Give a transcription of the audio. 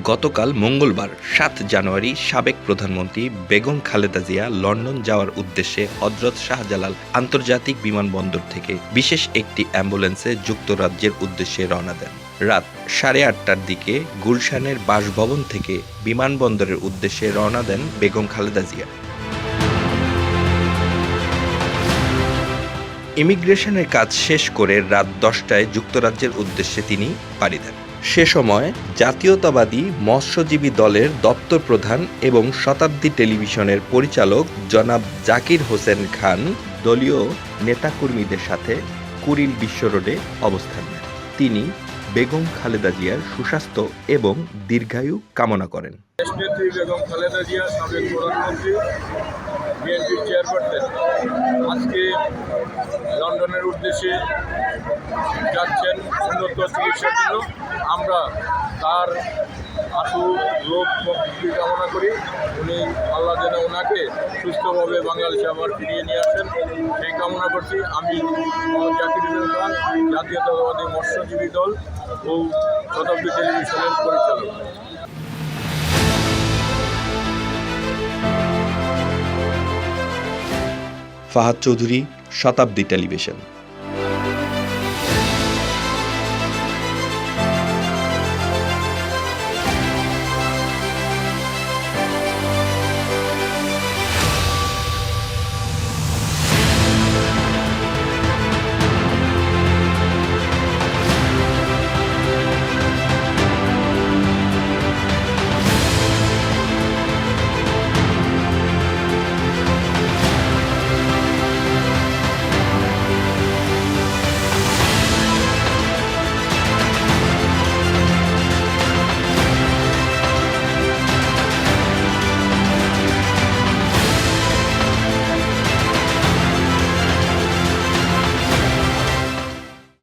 গতকাল মঙ্গলবার সাত জানুয়ারি সাবেক প্রধানমন্ত্রী বেগম খালেদা জিয়া লন্ডন যাওয়ার উদ্দেশ্যে হজরত শাহজালাল আন্তর্জাতিক বিমানবন্দর থেকে বিশেষ একটি অ্যাম্বুলেন্সে যুক্তরাজ্যের উদ্দেশ্যে রওনা দেন। রাত সাড়ে আটটার দিকে গুলশানের বাসভবন থেকে বিমানবন্দরের উদ্দেশ্যে রওনা দেন বেগম খালেদা জিয়া। ইমিগ্রেশনের কাজ শেষ করে রাত দশটায় যুক্তরাজ্যের উদ্দেশ্যে তিনি পাড়ি দেন। সে সময় জাতীয়তাবাদী মৎস্যজীবী দলের দপ্তর প্রধান এবং শতাব্দী টেলিভিশনের পরিচালক জনাব জাকির হোসেন খান দলীয় নেতাকর্মীদের সাথে কুড়িল বিশ্ব রোডে অবস্থান নেন। তিনি বেগম খালেদা জিয়ার সুস্বাস্থ্য এবং দীর্ঘায়ু কামনা করেন। বিএনপির চেয়ারপারসন, আজকে লন্ডনের উদ্দেশ্যে যাচ্ছেন উন্নত চিকিৎসার জন্য। আমরা তার আশু, রোগ মুক্তি কামনা করি। উনি আল্লাহ যেন ওনাকে সুস্থভাবে বাংলাদেশে আবার ফিরিয়ে নিয়ে আসেন। সেই কামনা করছি। আমি মোহাম্মদ জাকির হোসেন খান, জাতীয়তাবাদী মৎস্যজীবী দল ও শতাব্দী টেলিভিশনের পরিচালক। ফাহাদ চৌধুরী শতাব্দী টেলিভিশন।